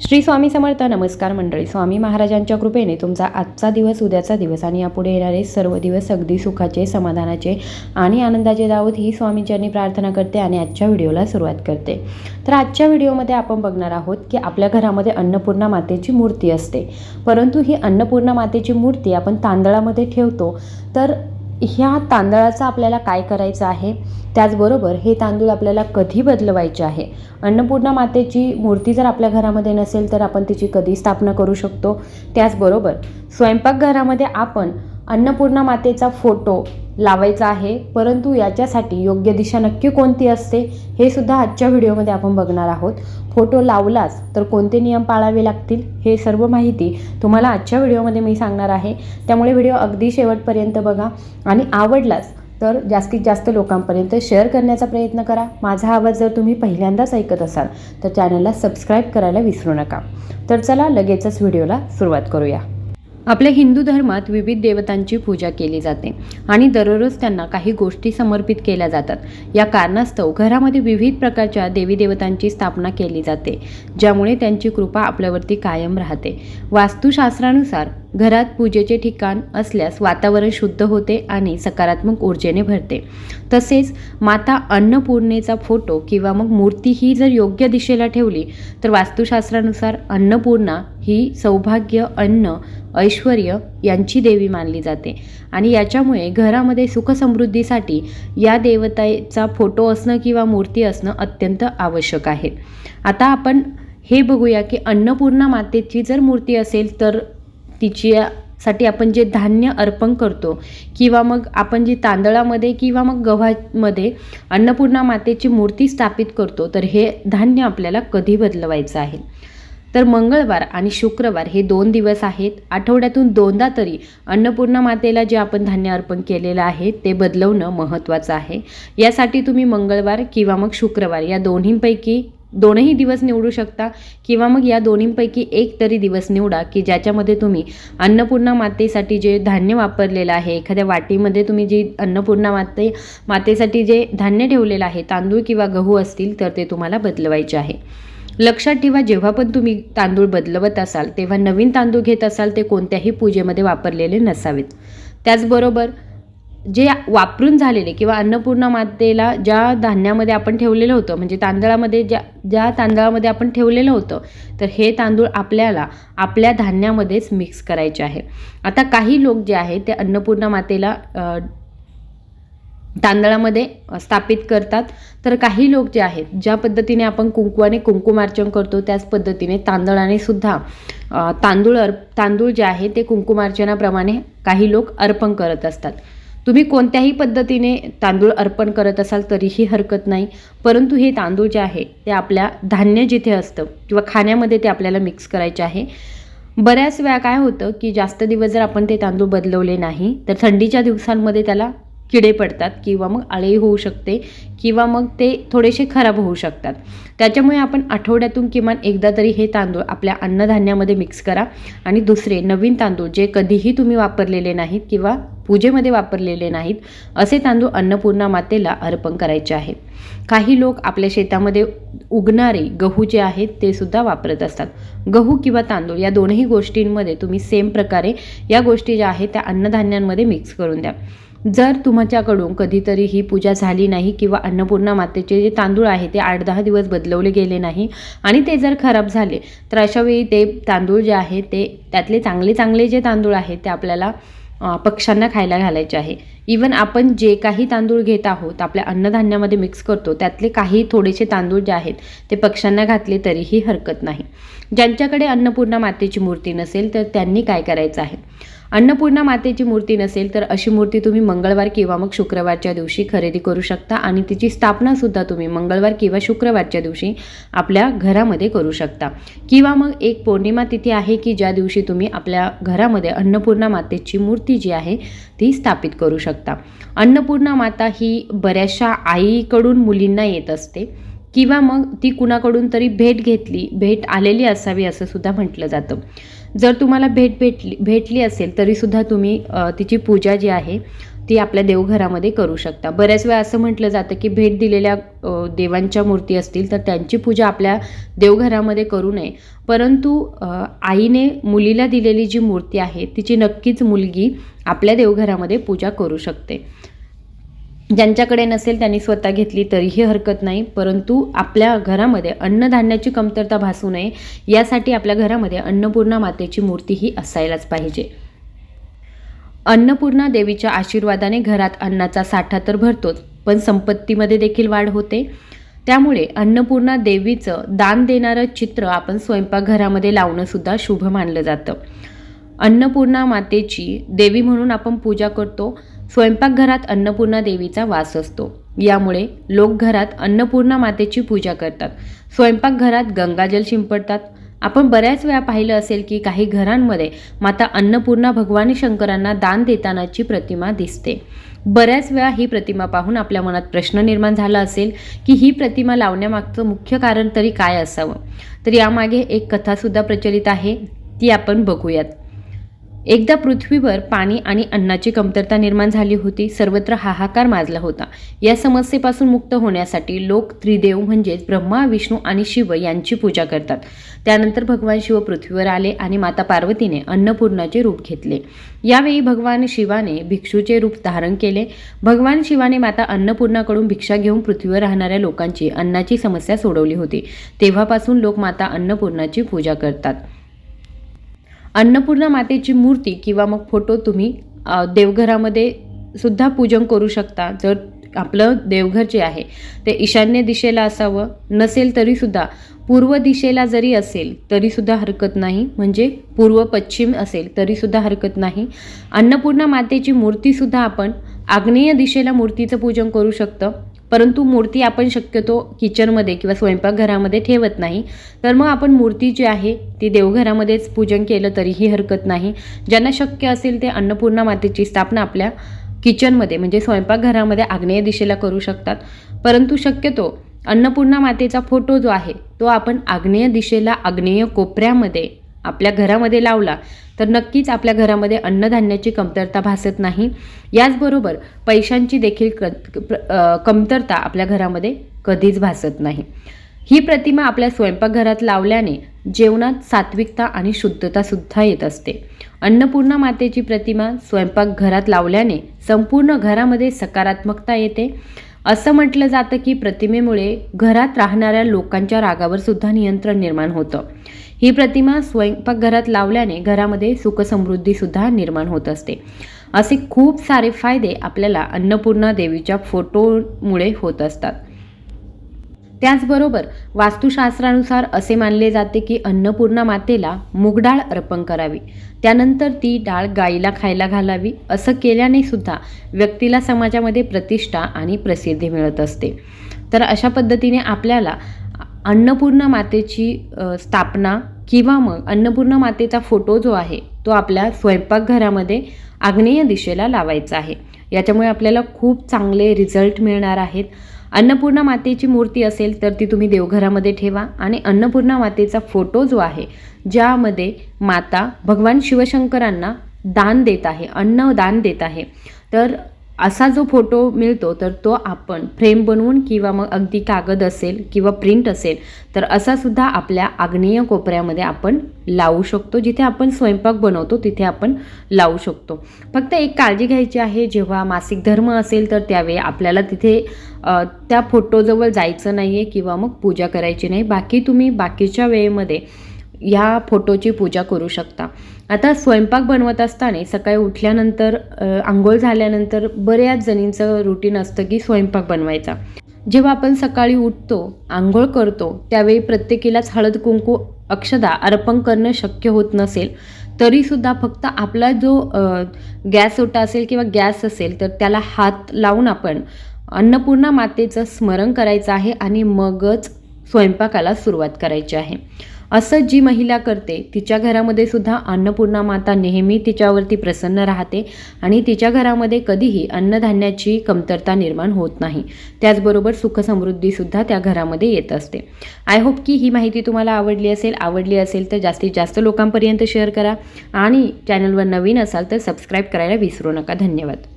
श्री स्वामी समर्थ नमस्कार मंडळी. स्वामी महाराजांच्या कृपेने तुमचा आजचा दिवस उद्याचा दिवस आणि यापुढे येणारे सर्व दिवस अगदी सुखाचे समाधानाचे आणि आनंदाचे दावत ही स्वामींच्यांनी प्रार्थना करते आणि आजच्या व्हिडिओला सुरुवात करते. तर आजच्या व्हिडिओमध्ये आपण बघणार आहोत की आपल्या घरामध्ये अन्नपूर्णा मातेची मूर्ती असते. परंतु ही अन्नपूर्णा मातेची मूर्ती आपण तांदळामध्ये ठेवतो तर ह्या तांदळाचं आपल्याला काय करायचं आहे? त्याचबरोबर हे तांदूळ आपल्याला कधी बदलवायचे आहे? अन्नपूर्णा मातेची मूर्ती जर आपल्या घरामध्ये नसेल तर आपण तिची कधी स्थापना करू शकतो? त्याचबरोबर स्वयंपाकघरामध्ये आपण अन्नपूर्णा मातेचा फोटो लावायचा आहे. परंतु याच्यासाठी योग्य दिशा नक्की कोणती असते हे सुद्धा आजच्या व्हिडिओमध्ये आपण बघणार आहोत. फोटो लावलाच तर कोणते नियम पाळावे लागतील हे सर्व माहिती तुम्हाला आजच्या व्हिडिओमध्ये मी सांगणार आहे. त्यामुळे व्हिडिओ अगदी शेवटपर्यंत बघा आणि आवडलाच तर जास्तीत जास्त लोकांपर्यंत शेअर करण्याचा प्रयत्न करा. माझा आवाज जर तुम्ही पहिल्यांदाच ऐकत असाल तर चॅनलला सबस्क्राईब करायला विसरू नका. तर चला लगेचच व्हिडिओला सुरुवात करूया. आपल्या हिंदू धर्मात विविध देवतांची पूजा केली जाते आणि दररोज त्यांना काही गोष्टी समर्पित केल्या जातात. या कारणास्तव घरामध्ये विविध प्रकारच्या देवी देवतांची स्थापना केली जाते ज्यामुळे त्यांची कृपा आपल्यावरती कायम राहते. वास्तुशास्त्रानुसार घरात पूजेचे ठिकाण असल्यास वातावरण शुद्ध होते आणि सकारात्मक ऊर्जेने भरते. तसेच माता अन्नपूर्णेचा फोटो किंवा मग मूर्ती ही जर योग्य दिशेला ठेवली तर वास्तुशास्त्रानुसार अन्नपूर्णा ही सौभाग्य अन्न ऐश्वर यांची देवी मानली जाते. आणि याच्यामुळे घरामध्ये सुखसमृद्धीसाठी या देवतेचा फोटो असणं किंवा मूर्ती असणं अत्यंत आवश्यक आहे. आता आपण हे बघूया की अन्नपूर्णा मातेची जर मूर्ती असेल तर तिच्यासाठी आपण जे धान्य अर्पण करतो किंवा मग आपण जी तांदळामध्ये किंवा मग गव्हामध्ये अन्नपूर्णा मातेची मूर्ती स्थापित करतो तर हे धान्य आपल्याला कधी बदलवायचं आहे? तर मंगळवार आणि शुक्रवार हे दोन दिवस आहेत. आठवड्यातून दोनदा तरी अन्नपूर्णा मातेला जे आपण धान्य अर्पण केलेलं आहे ते बदलवणं महत्त्वाचं आहे. यासाठी तुम्ही मंगळवार किंवा मग शुक्रवार या दोन्हींपैकी दोनही दिवस निवडू शकता किंवा मग या दोन्हींपैकी एक तरी दिवस निवडा की ज्याच्यामध्ये तुम्ही अन्नपूर्णा मातेसाठी जे धान्य वापरलेलं आहे एखाद्या वाटीमध्ये तुम्ही जी अन्नपूर्णा माते मातेसाठी जे धान्य ठेवलेलं आहे तांदूळ किंवा गहू असतील तर ते तुम्हाला बदलवायचे आहे. लक्षात ठेवा जेव्हा पण तुम्ही तांदूळ बदलवत असाल तेव्हा नवीन तांदूळ घेत असाल ते कोणत्याही पूजेमध्ये वापरलेले नसावेत. त्याचबरोबर जे वापरून झालेले किंवा अन्नपूर्णा मातेला ज्या धान्यामध्ये आपण ठेवलेलं होतं म्हणजे तांदळामध्ये ज्या ज्या तांदळामध्ये आपण ठेवलेलं होतं तर हे तांदूळ आपल्याला आपल्या धान्यामध्येच मिक्स करायचे आहे. आता काही लोक जे आहेत ते अन्नपूर्णा मातेला तांदळामध्ये स्थापित करतात. तर काही लोक जे आहेत ज्या पद्धतीने आपण कुंकवाने कुंकुमार्चन करतो त्याच पद्धतीने तांदळाने सुद्धा तांदूळ अर्प तांदूळ जे आहे ते कुंकुमार्चनाप्रमाणे काही लोक अर्पण करत असतात. तुम्ही कोणत्याही पद्धतीने तांदूळ अर्पण करत असाल तरीही हरकत नाही. परंतु हे तांदूळ जे आहे ते आपल्या धान्य जिथे असतं किंवा खाण्यामध्ये ते आपल्याला मिक्स करायचे आहे. बऱ्याच वेळा काय होतं की जास्त दिवस जर आपण ते तांदूळ बदलवले नाही तर थंडीच्या दिवसांमध्ये त्याला किडे पडतात किंवा मग आळी होऊ शकते किंवा मग ते थोडेसे खराब होऊ शकतात. त्याच्यामुळे आपण आठवड्यातून किमान एकदा तरी हे तांदूळ आपल्या अन्नधान्यामध्ये मिक्स करा. आणि दुसरे नवीन तांदूळ जे कधीही तुम्ही वापरलेले नाहीत किंवा पूजेमध्ये वापरलेले नाहीत असे तांदूळ अन्नपूर्णा मातेला अर्पण करायचे आहेत काही लोक आपल्या शेतामध्ये उगणारे गहू जे आहेत ते सुद्धा वापरत असतात. गहू किंवा तांदूळ या दोनही गोष्टींमध्ये तुम्ही सेम प्रकारे या गोष्टी ज्या आहेत त्या अन्नधान्यांमध्ये मिक्स करून द्या. जर तुमच्याकडून कधीतरी ही पूजा झाली नाही किंवा अन्नपूर्णा मातेचे जे तांदूळ आहे ते आठ दहा दिवस बदलवले गेले नाही आणि ते जर खराब झाले तर अशावेळी ते तांदूळ जे आहे ते त्यातले चांगले चांगले जे तांदूळ आहेत ते आपल्याला पक्ष्यांना खायला घालायचे आहे. इवन आपण जे काही तांदूळ घेत आहोत आपल्या अन्नधान्यामध्ये मिक्स करतो त्यातले काही थोडेसे तांदूळ जे आहेत ते पक्ष्यांना घातले तरीही हरकत नाही. ज्यांच्याकडे अन्नपूर्णा मातेची मूर्ती नसेल तर त्यांनी काय करायचं आहे? अन्नपूर्णा मातेची मूर्ती नसेल तर अशी मूर्ती तुम्ही मंगळवार किंवा मग शुक्रवारच्या दिवशी खरेदी करू शकता आणि तिची स्थापनासुद्धा तुम्ही मंगळवार किंवा शुक्रवारच्या दिवशी आपल्या घरामध्ये करू शकता. किंवा मग एक पौर्णिमा तिथी आहे की ज्या दिवशी तुम्ही आपल्या घरामध्ये अन्नपूर्णा मातेची मूर्ती जी आहे ती स्थापित करू शकता. अन्नपूर्णा माता ही बऱ्याचशा आईकडून मुलींना येत असते किंवा मग ती कुणाकडून तरी भेट घेतली भेट आलेली असावी असं सुद्धा म्हटलं जातं. जर तुम्हाला भेट भेटली भेटली असेल तरीसुद्धा तुम्ही तिची पूजा जी आहे ती आपल्या देवघरामध्ये करू शकता. बऱ्याच वेळा असं म्हटलं जातं की भेट दिलेल्या देवांच्या मूर्ती असतील तर त्यांची पूजा आपल्या देवघरामध्ये करू नये. परंतु आईने मुलीला दिलेली जी मूर्ती आहे तिची नक्कीच मुलगी आपल्या देवघरामध्ये पूजा करू शकते. ज्यांच्याकडे नसेल त्यांनी स्वतः घेतली तरीही हरकत नाही परंतु आपल्या घरामध्ये अन्नधान्याची कमतरता भासू नये यासाठी आपल्या घरामध्ये अन्नपूर्णा मातेची मूर्ती ही असायलाच पाहिजे. अन्नपूर्णा देवीच्या आशीर्वादाने घरात अन्नाचा साठा तर भरतोच पण संपत्तीमध्ये देखील वाढ होते. त्यामुळे अन्नपूर्णा देवीचं दान देणारं चित्र आपण स्वयंपाकघरामध्ये लावणंसुद्धा शुभ मानलं जातं. अन्नपूर्णा मातेची देवी म्हणून आपण पूजा करतो. स्वयंपाकघरात अन्नपूर्णा देवीचा वास असतो. यामुळे लोक घरात अन्नपूर्णा मातेची पूजा करतात. स्वयंपाकघरात गंगाजल शिंपडतात. आपण बऱ्याच वेळा पाहिलं असेल की काही घरांमध्ये माता अन्नपूर्णा भगवान शंकरांना दान देतानाची प्रतिमा दिसते. बऱ्याच वेळा ही प्रतिमा पाहून आपल्या मनात प्रश्न निर्माण झाला असेल की ही प्रतिमा लावण्यामागचं मुख्य कारण तरी काय असावं? तर यामागे एक कथासुद्धा प्रचलित आहे ती आपण बघूयात. एकदा पृथ्वीवर पाणी आणि अन्नाची कमतरता निर्माण झाली होती सर्वत्र हाहाकार माजला होता. या समस्येपासून मुक्त होण्यासाठी लोक त्रिदेव म्हणजेच ब्रह्मा विष्णू आणि शिव यांची पूजा करतात. त्यानंतर भगवान शिव पृथ्वीवर आले आणि माता पार्वतीने अन्नपूर्णाचे रूप घेतले. यावेळी भगवान शिवाने भिक्षूचे रूप धारण केले. भगवान शिवाने माता अन्नपूर्णाकडून भिक्षा घेऊन पृथ्वीवर राहणाऱ्या लोकांची अन्नाची समस्या सोडवली होती. तेव्हापासून लोक माता अन्नपूर्णाची पूजा करतात. अन्नपूर्णा मातेची मूर्ती किंवा मग फोटो तुम्ही देवघरामध्ये सुद्धा पूजन करू शकता. जर आपलं देवघर जे आहे ते ईशान्य दिशेला असावं नसेल तरीसुद्धा. पूर्व दिशेला जरी असेल तरीसुद्धा हरकत नाही. म्हणजे पूर्व पश्चिम असेल तरीसुद्धा हरकत नाही. अन्नपूर्णा मातेची मूर्तीसुद्धा आपण आग्नेय दिशेला मूर्तीचं पूजन करू शकतं. परंतु मूर्ती आपण शक्यतो किचनमध्ये किंवा स्वयंपाकघरामध्ये ठेवत नाही. तर मग आपण मूर्ती जी आहे ती देवघरामध्येच पूजन केलं तरीही हरकत नाही. ज्यांना शक्य असेल ते अन्नपूर्णा मातेची स्थापना आपल्या किचनमध्ये म्हणजे स्वयंपाकघरामध्ये आग्नेय दिशेला करू शकतात. परंतु शक्यतो अन्नपूर्णा मातेचा फोटो जो आहे तो आपण आग्नेय दिशेला आग्नेय कोपऱ्यामध्ये आपल्या घरामध्ये लावला तर नक्कीच आपल्या घरामध्ये अन्नधान्याची कमतरता भासत नाही. याचबरोबर पैशांची देखील क कमतरता आपल्या घरामध्ये कधीच भासत नाही. ही प्रतिमा आपल्या स्वयंपाकघरात लावल्याने जेवणात सात्विकता आणि शुद्धतासुद्धा येत असते. अन्नपूर्णा मातेची प्रतिमा स्वयंपाकघरात लावल्याने संपूर्ण घरामध्ये सकारात्मकता येते. असं म्हटलं जातं की प्रतिमेमुळे घरात राहणाऱ्या लोकांच्या रागावर सुद्धा नियंत्रण निर्माण होतं. ही प्रतिमा स्वयंपाकघरात लावल्याने घरामध्ये सुखसमृद्धीसुद्धा निर्माण होत असते. असे खूप सारे फायदे आपल्याला अन्नपूर्णा देवीच्या फोटोमुळे होत असतात. त्याचबरोबर वास्तुशास्त्रानुसार असे मानले जाते की अन्नपूर्णा मातेला मूगडाळ अर्पण करावी. त्यानंतर ती डाळ गाईला खायला घालावी. असं केल्याने सुद्धा व्यक्तीला समाजामध्ये प्रतिष्ठा आणि प्रसिद्धी मिळत असते. तर अशा पद्धतीने आपल्याला अन्नपूर्णा मातेची स्थापना किंवा मग अन्नपूर्णा मातेचा फोटो जो आहे तो आपल्या स्वयंपाकघरामध्ये आग्नेय दिशेला लावायचा आहे. याच्यामुळे आपल्याला खूप चांगले रिझल्ट मिळणार आहेत. अन्नपूर्णा मातेची मूर्ती असेल तर ती तुम्ही देवघरामध्ये ठेवा आणि अन्नपूर्णा मातेचा फोटो जो आहे ज्यामध्ये माता भगवान शिवशंकरांना दान देत आहे अन्न दान देत आहे. तर असा जो फोटो मिळतो तर तो आपण फ्रेम बनवून किंवा मग अगदी कागद असेल किंवा प्रिंट असेल तर असा सुद्धा आपल्या आग्नेय कोपऱ्यामध्ये आपण लावू शकतो. जिथे आपण स्वयंपाक बनवतो तिथे आपण लावू शकतो. फक्त एक काळजी घ्यायची आहे जेव्हा मासिक धर्म असेल तर त्यावेळी आपल्याला तिथे त्या फोटोजवळ जायचं नाही आहे किंवा मग पूजा करायची नाही. बाकी तुम्ही बाकीच्या वेळेमध्ये ह्या फोटोची पूजा करू शकता. आता स्वयंपाक बनवत असताना सकाळी उठल्यानंतर आंघोळ झाल्यानंतर बऱ्याच जणींचं रुटीन असतं की स्वयंपाक बनवायचा. जेव्हा आपण सकाळी उठतो आंघोळ करतो त्यावेळी प्रत्येकीलाच हळद कुंकू अक्षदा अर्पण करणं शक्य होत नसेल तरीसुद्धा फक्त आपला जो गॅस ओटा असेल किंवा गॅस असेल तर त्याला हात लावून आपण अन्नपूर्णा मातेचं स्मरण करायचं आहे आणि मगच स्वयंपाकाला सुरुवात करायची आहे. असं जी महिला करते तिच्या घरामध्ये सुद्धा अन्नपूर्णा माता नेहमी तिच्यावरती प्रसन्न राहते आणि तिच्या घरामध्ये कधीही अन्नधान्याची कमतरता निर्माण होत नाही. त्याचबरोबर सुखसमृद्धीसुद्धा त्या घरामध्ये येत असते. आय होप की ही माहिती तुम्हाला आवडली असेल. आवडली असेल तर जास्तीत जास्त लोकांपर्यंत शेअर करा आणि चॅनलवर नवीन असाल तर सबस्क्राईब करायला विसरू नका. धन्यवाद.